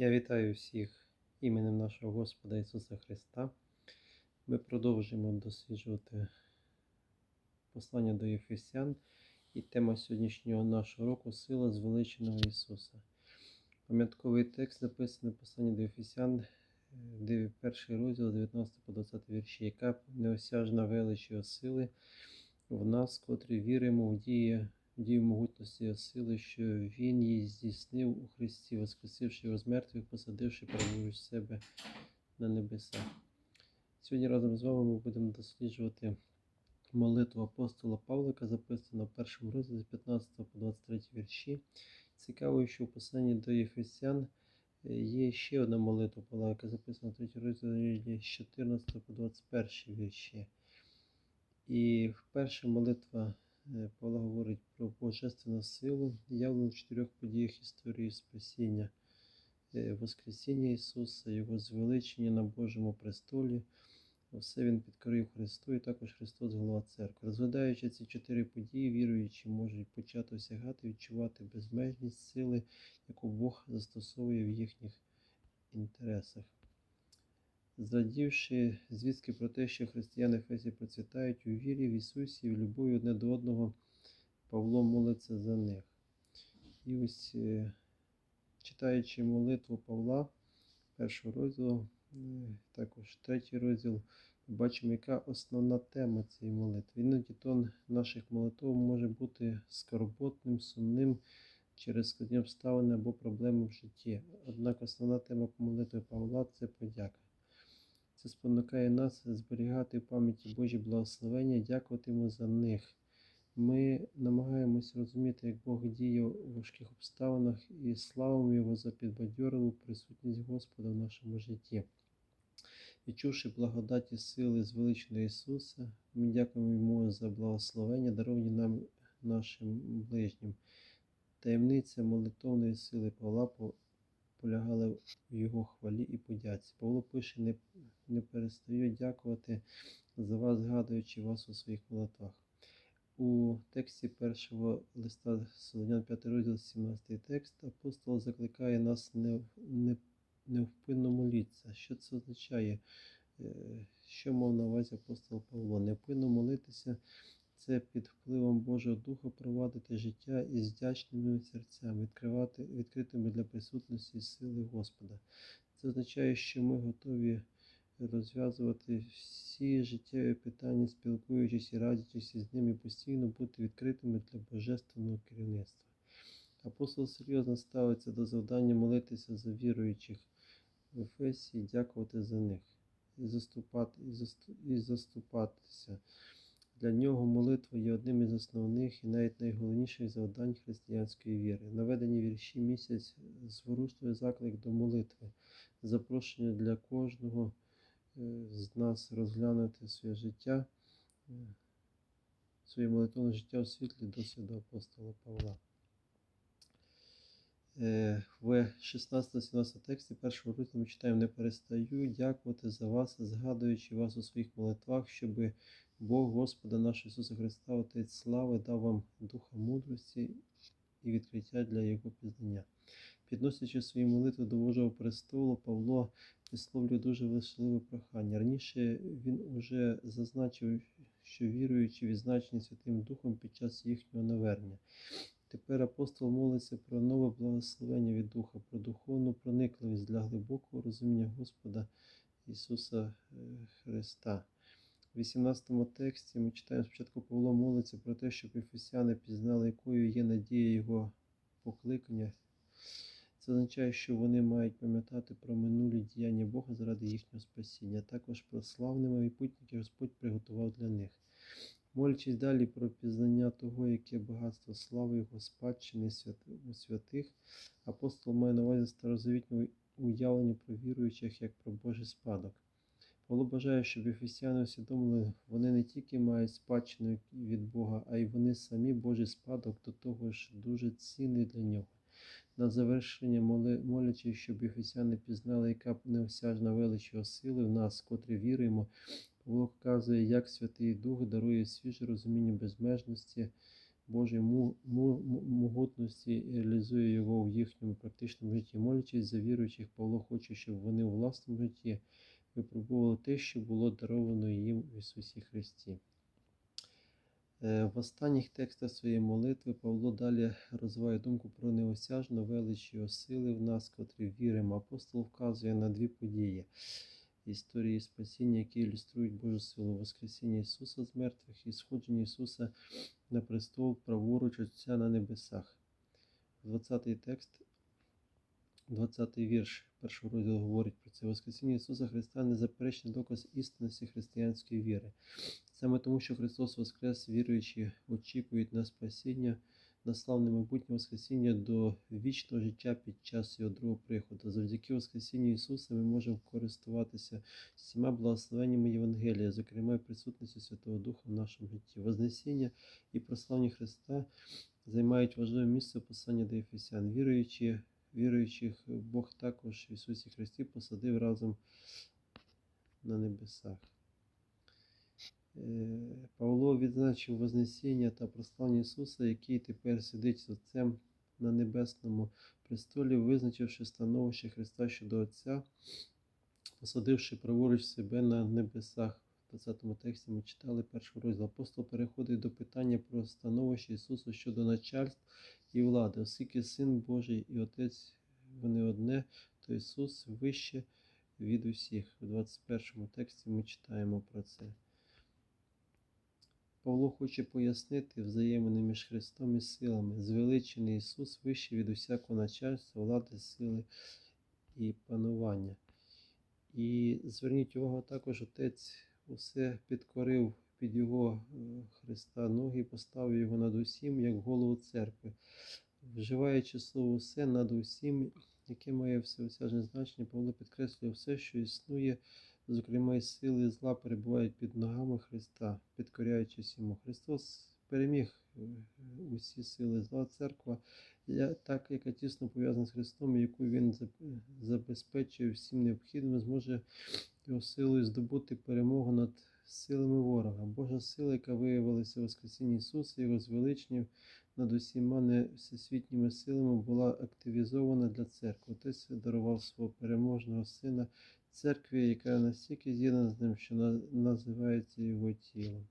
Я вітаю всіх іменем нашого Господа Ісуса Христа. Ми продовжуємо досліджувати послання до Єфесян і тема сьогоднішнього нашого року сила звеличеного Ісуса. Пам'ятковий текст записаний в посланні до Ефесян, е, перший розділ 19 по 20 вірші, яка неосяжна велич сили в нас, котрі віримо в дії дію могутності сили, що Він її здійснив у Христі, воскресивши його з мертвих, посадивши праворуч себе на небесах. Сьогодні разом з вами ми будемо досліджувати молитву апостола Павлика, записану в першому розділі з 15 по 23 вірші. Цікаво, що в посланні до Єфесян е, є ще одна молитва Павла, яка записана в 3 розділі з 14 по 21 вірші. І перша молитва Е, Павло говорить про божественну силу, явлену в чотирьох подіях історії спасіння, е, Воскресіння Ісуса, Його звеличення на Божому престолі. Все Він підкорив Христу і також Христос голова церкви. Розглядаючи ці чотири події, віруючі можуть почати осягати, відчувати безмежність сили, яку Бог застосовує в їхніх інтересах. Зрадівши звістки про те, що християни Фесі процвітають у вірі в Ісусі в любові одне до одного, Павло молиться за них. І ось, е, читаючи молитву Павла, першого розділу, е, також третій розділ, бачимо, яка основна тема цієї молитви. Іноді тон наших молитв може бути скорботним, сумним через складні обставини або проблеми в житті. Однак основна тема молитви Павла це подяка. Це спонукає нас зберігати в пам'яті Божі благословення, дякувати йому за них. Ми намагаємося розуміти, як Бог діє у важких обставинах і славимо Його за підбадьорливу присутність Господа в нашому житті. Відчувши благодаті сили звеличного Ісуса, ми дякуємо Йому за благословення, даровані нам нашим ближнім. Таємниця молитовної сили Павла полягала в його хвалі і подяці. Павло пише, не, не перестаю дякувати за вас, згадуючи вас у своїх молитвах. У тексті першого листа Солонян 5 розділ, 17 текст, апостол закликає нас не, не, невпинно молитися. Що це означає? Е, що мав на увазі апостол Павло? Невпинно молитися це під впливом Божого Духа провадити життя із вдячними серцями, відкривати, відкритими для присутності сили Господа. Це означає, що ми готові розв'язувати всі життєві питання, спілкуючись і радячись із ними, постійно бути відкритими для божественного керівництва. Апостол серйозно ставиться до завдання молитися за віруючих в Ефесі дякувати за них, і заступати, і заступатися. Для нього молитва є одним із основних і навіть найголовніших завдань християнської віри. Наведені вірші місяць зворушливий заклик до молитви, запрошення для кожного е, з нас розглянути своє життя, е, своє молитовне життя у світлі досвіду апостола Павла. Е, в 16-17 тексті першого розділу ми читаємо: не перестаю дякувати за вас, згадуючи вас у своїх молитвах, щоби Бог Господа нашого Ісуса Христа, Отець слави, дав вам духа мудрості і відкриття для Його пізнання. Підносячи свої молитви до Божого престолу, Павло висловлює дуже важливе прохання. Раніше він уже зазначив, що віруючи, відзначені Святим Духом під час їхнього навернення. Тепер апостол молиться про нове благословення від Духа, про духовну проникливість для глибокого розуміння Господа Ісуса е, Христа. В 18 тексті ми читаємо спочатку Павло молиться про те, щоб ефесяни пізнали, якою є надія Його покликання. Це означає, що вони мають пам'ятати про минулі діяння Бога заради їхнього спасіння, а також про славне майбутнє Господь приготував для них. Молячись далі про пізнання того, яке багатство слави Його спадщини у святих, апостол має на увазі старозавітнє уявлення про віруючих як про Божий спадок. Павло бажає, щоб ефесяни усвідомили, вони не тільки мають спадщину від Бога, а й вони самі Божий спадок, до того ж дуже цінний для нього. На завершення молячи, щоб ефесяни пізнали, яка неосяжна велич його сили в нас, котрі віруємо, Павло вказує, як Святий Дух дарує свіже розуміння безмежності Божої могутності і реалізує його в їхньому практичному житті. Молячись за віруючих, Павло хоче, щоб вони у власному житті випробували те, що було даровано їм в Ісусі Христі. Е, В останніх текстах своєї молитви Павло далі розвиває думку про неосяжну велич його сили в нас, котрі віримо. Апостол вказує на дві події історії спасіння, які ілюструють Божу силу, Воскресіння Ісуса з мертвих і сходження Ісуса на престол праворуч Отця на небесах. 20-й текст, 20-й вірш першого розділу говорить про це. Воскресіння Ісуса Христа незаперечний доказ істинності християнської віри. Саме тому, що Христос Воскрес, віруючі, очікують на спасіння, на славне майбутнє Воскресіння до вічного життя під час Його другого приходу. Завдяки Воскресінню Ісуса ми можемо користуватися всіма благословеннями Євангелія, зокрема і присутністю Святого Духа в нашому житті. Вознесіння і прославлення Христа займають важливе місце в посланні до Ефесян. Віруючи, віруючих Бог також в Ісусі Христі посадив разом на небесах. Е, Павло відзначив Вознесіння та прославлення Ісуса, який тепер сидить з Отцем на небесному престолі, визначивши становище Христа щодо Отця, посадивши праворуч себе на небесах. В 20 тексті ми читали перший розділ. Апостол переходить до питання про становище Ісуса щодо начальств і влади, оскільки Син Божий і Отець вони одне, то Ісус вище від усіх. У 21 тексті ми читаємо про це. Павло хоче пояснити взаємини між Христом і силами. Звеличений Ісус вище від усякого начальства, влади, сили і панування. І зверніть увагу, також Отець усе підкорив під Його е, Христа ноги і поставив його над усім, як голову церкви. Вживаючи слово все над усім, яке має всеосяжне значення, Павло підкреслює все, що існує, зокрема і сили і зла перебувають під ногами Христа, підкоряючись йому. Христос переміг е, усі сили зла церква, так яка тісно пов'язана з Христом, яку він забезпечує всім необхідним, зможе його силою здобути перемогу над силами ворога. Божа сила, яка виявилася в Воскресінні Ісуса, його звеличенням над усіма не всесвітніми силами, була активізована для церкви. Отець дарував свого переможного сина церкві, яка настільки з'єднана з ним, що називається його тілом.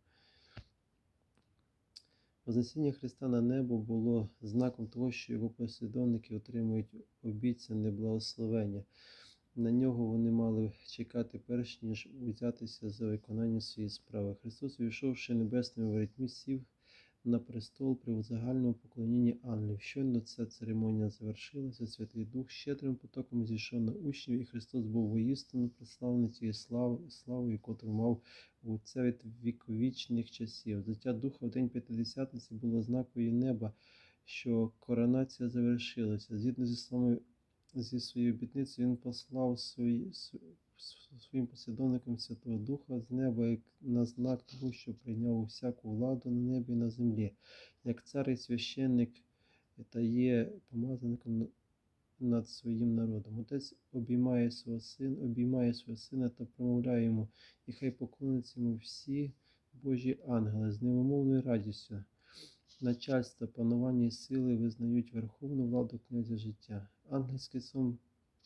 Вознесіння Христа на небо було знаком того, що його послідовники отримують обіцяне благословення. На нього вони мали чекати перш ніж взятися за виконання своєї справи. Христос, увійшовши небесними ворітьми, сів на престол при загальному поклонінні ангелів. Щойно ця церемонія завершилася, Святий Дух щедрим потоком зійшов на учнів, і Христос був воістину прославлений цією слав- славою, котру мав у це від віковічних часів. Заття Духа в день П'ятидесятниці було знакою неба, що коронація завершилася. Згідно зі словами зі своєю обітницею, він послав свої, своїм послідовникам Святого Духа з неба як на знак того, що прийняв усяку владу на небі і на землі, як цар і священник та є помазаником над своїм народом. Отець обіймає свого сина, обіймає свого сина та промовляє йому, і хай поклоняться йому всі Божі ангели з невимовною радістю. Начальство, панування і сили визнають верховну владу князя життя. Ангельський сон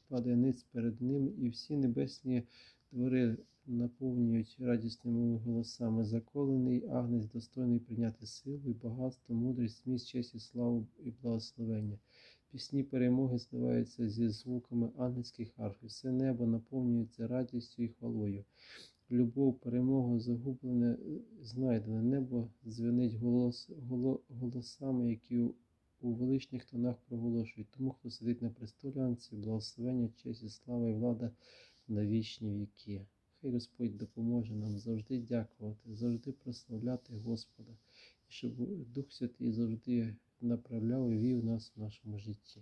падає ниць перед ним, і всі небесні двори наповнюють радісними голосами. Заколений агнець достойний прийняти силу і багатство, мудрість, зміст, честь і славу і благословення. Пісні перемоги зливаються зі звуками ангельських арф, і все небо наповнюється радістю і хвалою. Любов, перемогу, загублене, е, знайдене небо дзвенить голос, голо- голосами, які у, у величних тонах проголошують. Тому, хто сидить на престолі анці, благословення, честь слава і влада на вічні віки. Хай Господь допоможе нам завжди дякувати, завжди прославляти Господа, щоб Дух Святий завжди направляв і вів нас в нашому житті.